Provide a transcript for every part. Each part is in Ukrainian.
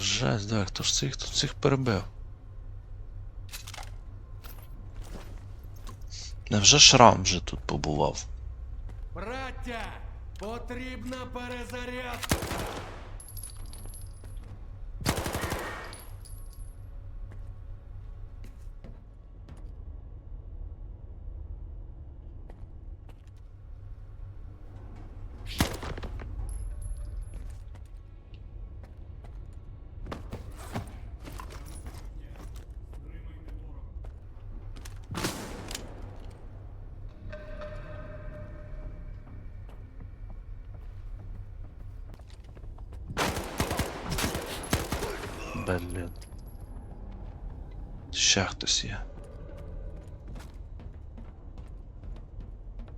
Жесть, да, хто ж цих тут цих перебив? Невже шрам вже тут побував? Браття, потрібна перезарядка. Блін. Ще хтось є.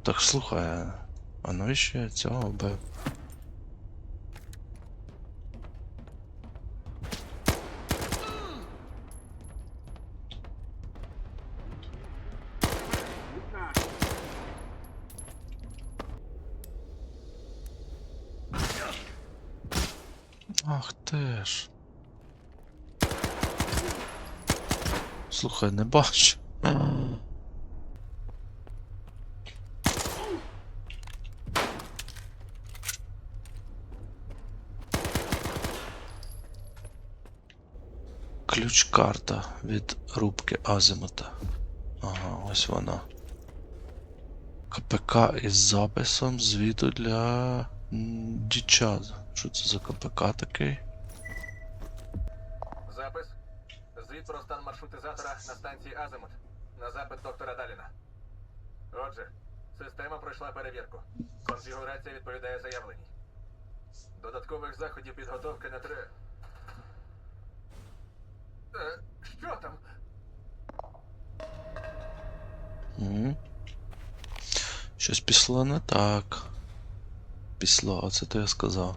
Так слухай, а- а навіщо я цього вбив? Ах ти ж. Слухай, не бачу. Ключ-карта від рубки Азимута. Ага, ось вона. КПК із записом звіту для м, дічаза. Що це за КПК такий? Запис. Звіт про стан маршрутизатора на станції Азимут. На запит доктора Даліна. Отже, система пройшла перевірку. Конфігурація відповідає заявленій. Додаткових заходів підготовки не треба. Е, що там? М. Щось пішло не так. Пішло, а це то я сказав.